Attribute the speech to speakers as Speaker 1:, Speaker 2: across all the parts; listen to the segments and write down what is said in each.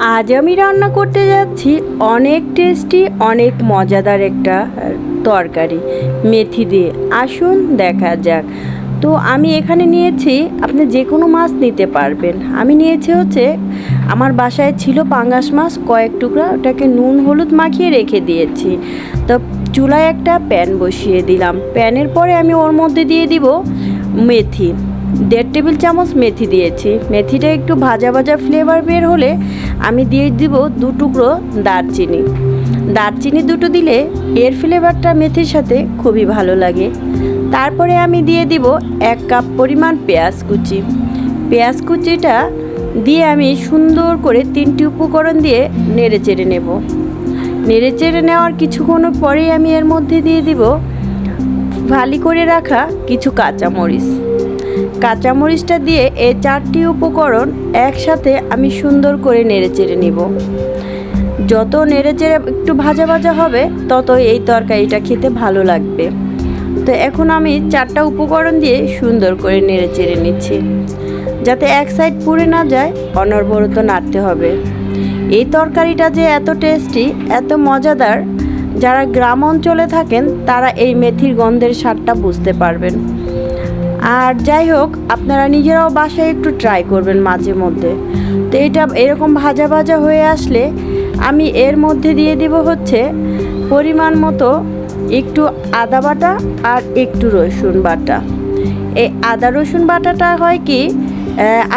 Speaker 1: আজ আমি রান্না করতে যাচ্ছি অনেক টেস্টি অনেক মজাদার একটা তরকারি। মেথি দিয়ে। আসুন দেখা যাক। তো আমি এখানে নিয়েছি, আপনি যে কোনো মাছ নিতে পারবেন। আমি নিয়েছি হচ্ছে, আমার বাসায় ছিল পাঙ্গাস মাছ, কয়েক টুকরা, ওটাকে নুন, হলুদ মাখিয়ে রেখে দিয়েছি। তো চুলায় একটা প্যান বসিয়ে দিলাম। প্যানের পরে আমি ওর মধ্যে দিয়ে দিব মেথি। দেড় টেবিল চামচ মেথি দিয়েছি। মেথিটা একটু ভাজা ভাজা ফ্লেভার বের হলে আমি দিয়ে দিব দু টুকরো দারচিনি। দারচিনি দুটো দিলে এর ফ্লেভারটা মেথির সাথে খুবই ভালো লাগে। তারপরে আমি দিয়ে দিব এক কাপ পরিমাণ পেঁয়াজ কুচি। পেঁয়াজ কুচিটা দিয়ে আমি সুন্দর করে তিনটি উপকরণ দিয়ে নেড়ে চেড়ে নেব। নেড়ে চেড়ে নেওয়ার কিছুক্ষণ পরেই আমি এর মধ্যে দিয়ে দিব ভালি করে রাখা কিছু কাঁচামরিচ। কাঁচামরিচটা দিয়ে এই চারটি উপকরণ একসাথে আমি সুন্দর করে নেড়ে চেড়ে নিব। যত নেড়ে চেড়ে একটু ভাজা ভাজা হবে তত এই তরকারিটা খেতে ভালো লাগবে। তো এখন আমি চারটা উপকরণ দিয়ে সুন্দর করে নেড়ে চেড়ে নিচ্ছি। যাতে এক সাইড পুড়ে না যায়, অনর্বরত নাড়তে হবে। এই তরকারিটা যে এত টেস্টি, এত মজাদার, যারা গ্রাম অঞ্চলে থাকেন, তারা এই মেথির গন্ধের স্বাদটা বুঝতে পারবেন। আর যাই হোক, আপনারা নিজেরাও বাসায় একটু ট্রাই করবেন মাঝে মধ্যে। তো এটা এরকম ভাজা ভাজা হয়ে আসলে আমি এর মধ্যে দিয়ে দিব হচ্ছে পরিমাণ মতো একটু আদা বাটা আর একটু রসুন বাটা। এই আদা রসুন বাটাটা হয় কি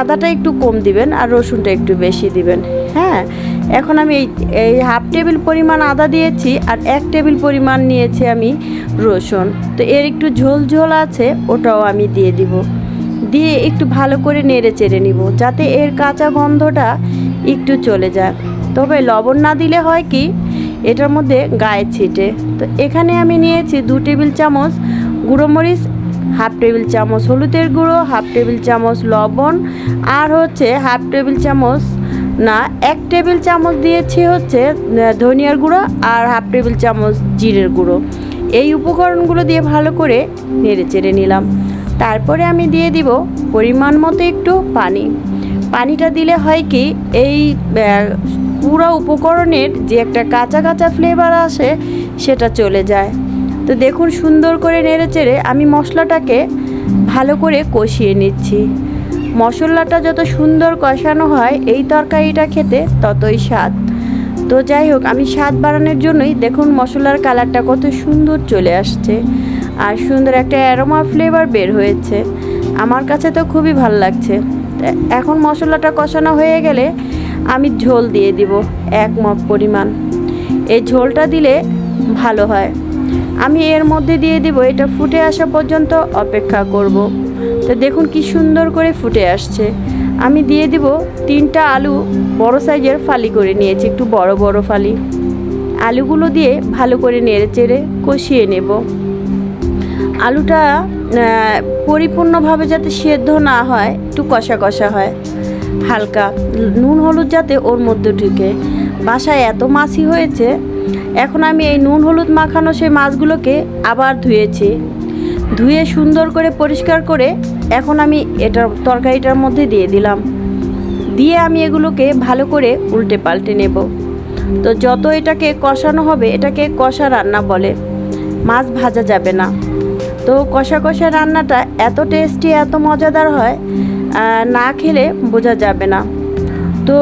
Speaker 1: আদাটা একটু কম দিবেন আর রসুনটা একটু বেশি দিবেন। হ্যাঁ এখন আমি এই এই হাফ টেবিল পরিমাণ আদা দিয়েছি আর এক টেবিল পরিমাণ নিয়েছি আমি রসুন। তো এর একটু ঝোল ঝোল আছে, ওটাও আমি দিয়ে দিব। দিয়ে একটু ভালো করে নেড়ে চেড়ে নিব, যাতে এর কাঁচা গন্ধটা একটু চলে যায়। তবে লবণ না দিলে হয় কি, এটার মধ্যে গায়ে ছিটে। তো এখানে আমি নিয়েছি দু টেবিল চামচ গুঁড়ো মরিচ, হাফ টেবিল চামচ হলুদের গুঁড়ো, হাফ টেবিল চামচ লবণ, আর হচ্ছে হাফ টেবিল চামচ না, এক টেবিল চামচ দিয়েছি হচ্ছে ধনিয়ার গুঁড়ো আর হাফ টেবিল চামচ জিরের গুঁড়ো। এই উপকরণগুলো দিয়ে ভালো করে নেড়ে চেড়ে নিলাম। তারপরে আমি দিয়ে দিব পরিমাণ মতো একটু পানি। পানিটা দিলে হয় কি, এই পুরো উপকরণের যে একটা কাঁচা কাঁচা ফ্লেভার আসে, সেটা চলে যায়। তো দেখুন সুন্দর করে নেড়ে চেড়ে আমি মশলাটাকে ভালো করে কষিয়ে নিচ্ছি। মশলাটা যত সুন্দর কষানো হয়, এই তরকারিটা খেতে ততই স্বাদ। তো যাই হোক, আমি স্বাদ বাড়ানোর জন্যই দেখুন মশলার কালারটা কত সুন্দর চলে আসছে আর সুন্দর একটা অ্যারোমা ফ্লেভার বের হয়েছে। আমার কাছে তো খুবই ভালো লাগছে। এখন মশলাটা কষানো হয়ে গেলে আমি ঝোল দিয়ে দিব, এক মগ পরিমাণ। এই ঝোলটা দিলে ভালো হয়। আমি এর মধ্যে দিয়ে দিব, এটা ফুটে আসা পর্যন্ত অপেক্ষা করব। তো দেখুন কি সুন্দর করে ফুটে আসছে। আমি দিয়ে দিব তিনটা আলু, বড় সাইজের ফালি করে নিয়েছি, একটু বড় বড় ফালি। আলুগুলো দিয়ে ভালো করে নেড়ে চেড়ে কষিয়ে নেব। আলুটা পরিপূর্ণভাবে যাতে সেদ্ধ না হয়, একটু কষা কষা হয়। হালকা, নুন হলুদ যাতে ওর মধ্যে ঢুকে। বাসায় এত মাছই হয়েছে, এখন আমি এই নুন হলুদ মাখানো সেই মাছগুলোকে আবার ধুয়েছি। ধুয়ে সুন্দর করে পরিষ্কার করে এখন আমি এটার তরকারিটার মধ্যে দিয়ে দিলাম। দিয়ে আমি এগুলোকে ভালো করে উল্টে পাল্টে নেব। তো যত এটাকে কষানো হবে, এটাকে কষা রান্না বলে। মাছ ভাজা যাবে না। তো কষা কষা রান্নাটা এত টেস্টি, এত মজাদার হয় না খেলে বোঝা যাবে না। তো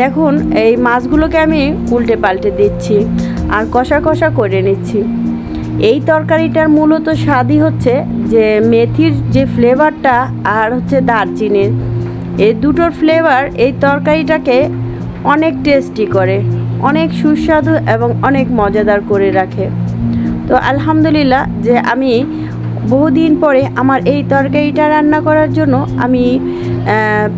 Speaker 1: দেখুন, এই মাছগুলোকে আমি উল্টে পাল্টে দিচ্ছি আর কষা কষা করে নিচ্ছি। এই তরকারিটার মূলত স্বাদই হচ্ছে যে মেথির যে ফ্লেভারটা আর হচ্ছে দারচিনির। এই দুটোর ফ্লেভার এই তরকারিটাকে অনেক টেস্টি করে, অনেক সুস্বাদু এবং অনেক মজাদার করে রাখে। তো আলহামদুলিল্লাহ যে আমি বহুদিন পরে আমার এই তরকারিটা রান্না করার জন্য আমি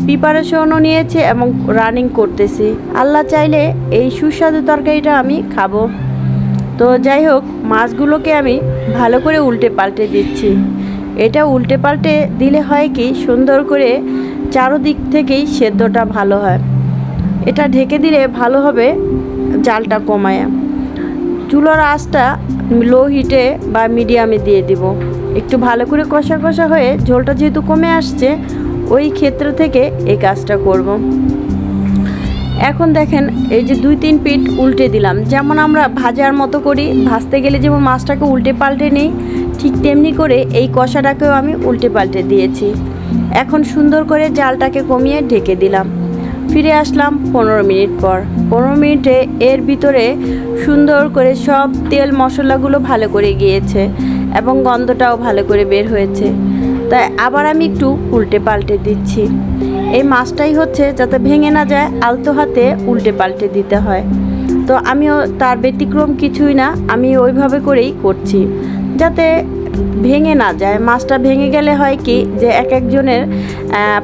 Speaker 1: প্রিপারেশনও নিয়েছি এবং রানিং করতেছি। আল্লাহ চাইলে এই সুস্বাদু তরকারিটা আমি খাব। তো যাই হোক, মাছগুলোকে আমি ভালো করে উল্টে পাল্টে দিচ্ছি। এটা উল্টে পাল্টে দিলে হয় কি, সুন্দর করে চারোদিক থেকেই সেদ্ধটা ভালো হয়। এটা ঢেকে দিলে ভালো হবে জালটা কমায়। চুলার আঁচটা লো হিটে বা মিডিয়ামে দিয়ে দিব। একটু ভালো করে কষা কষা হয়ে ঝোলটা যেহেতু কমে আসছে, ওই ক্ষেত্র থেকে এই কাজটা করব। এখন দেখেন এই যে দুই তিন পিট উল্টে দিলাম। যেমন আমরা ভাজার মতো করি, ভাজতে গেলে যেমন মাছটাকে উল্টে পাল্টে নিই, ঠিক তেমনি করে এই কষাটাকেও আমি উল্টে পাল্টে দিয়েছি। এখন সুন্দর করে জালটাকে কমিয়ে ঢেকে দিলাম। ফিরে আসলাম পনেরো মিনিট পর। পনেরো মিনিটে এর ভিতরে সুন্দর করে সব তেল মশলাগুলো ভালো করে গিয়েছে এবং গন্ধটাও ভালো করে বের হয়েছে। তাই আবার আমি একটু উল্টে পাল্টে দিচ্ছি। এই মাছটাই হচ্ছে যাতে ভেঙে না যায়, আলতো হাতে উল্টে পাল্টে দিতে হয়। তো আমিও তার ব্যতিক্রম কিছুই না, আমি ওইভাবে করেই করছি। যাতে ভেঙে না যায়, মাছটা ভেঙে গেলে হয় কি যে এক একজনের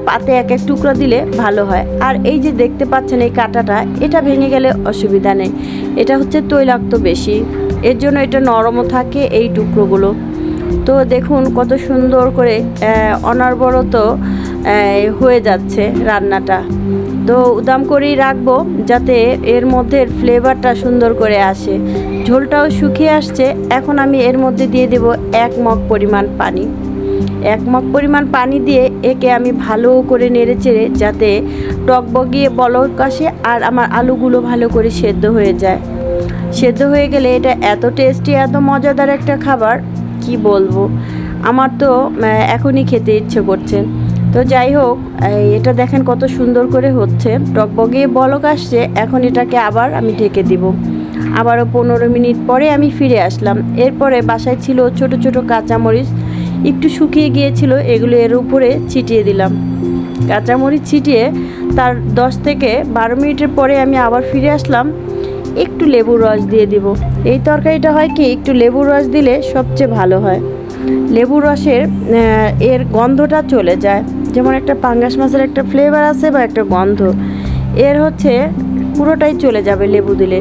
Speaker 1: পাতে এক এক টুকরো দিলে ভালো হয়। আর এই যে দেখতে পাচ্ছেন এই কাঁটাটা, এটা ভেঙে গেলে অসুবিধা নেই। এটা হচ্ছে তৈলাক্ত বেশি। এর জন্য এটা নরমও থাকে এই টুকরোগুলো। তো দেখুন কত সুন্দর করে অনর্বরত হয়ে যাচ্ছে রান্নাটা। তো উদাম করেই রাখব যাতে এর মধ্যে ফ্লেভারটা সুন্দর করে আসে। ঝোলটাও শুকিয়ে আসছে, এখন আমি এর মধ্যে দিয়ে দেব এক মগ পরিমাণ পানি। এক মগ পরিমাণ পানি দিয়ে একে আমি ভালো করে নেড়ে চেড়ে যাতে টক বগিয়ে বলক আসে আর আমার আলুগুলো ভালো করে সেদ্ধ হয়ে যায়। সেদ্ধ হয়ে গেলে এটা এত টেস্টি এত মজাদার একটা খাবার, কি বলব? আমার তো এখনই খেতে ইচ্ছে করছে। তো যাই হোক এটা দেখেন কত সুন্দর করে হচ্ছে। টকবগে বলক আসছে, এখন এটাকে আবার আমি ঢেকে দিব। আবারও পনেরো মিনিট পরে আমি ফিরে আসলাম। এরপরে বাসায় ছিল ছোট ছোট কাঁচামরিচ। একটু শুকিয়ে গিয়েছিল, এগুলো এর উপরে ছিটিয়ে দিলাম। কাঁচামরিচ ছিটিয়ে তার দশ থেকে বারো মিনিটের পরে আমি আবার ফিরে আসলাম। একটু লেবুর রস দিয়ে দিব। এই তরকারিটা হয় কি, একটু লেবুর রস দিলে সবচেয়ে ভালো হয়। লেবুর রসের এর গন্ধটা চলে যায়। যেমন একটা পাঙ্গাস মাছের একটা ফ্লেভার আছে বা একটা গন্ধ, এর হচ্ছে পুরোটাই চলে যাবে লেবু দিলে।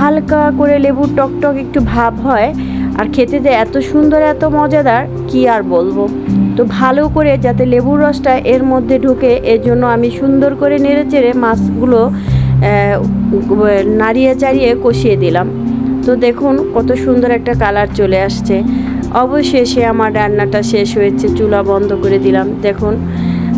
Speaker 1: হালকা করে লেবুর টকটক একটু ভাব হয়, আর খেতে যে এত সুন্দর, এত মজাদার, কি আর বলব? তো ভালো করে যাতে লেবুর রসটা এর মধ্যে ঢুকে এর জন্য আমি সুন্দর করে নেড়ে চেড়ে মাছগুলো নাড়িয়ে চাড়িয়ে কষিয়ে দিলাম। তো দেখুন কত সুন্দর একটা কালার চলে আসছে। অবশেষে আমার রান্নাটা শেষ হয়েছে, চুলা বন্ধ করে দিলাম। দেখুন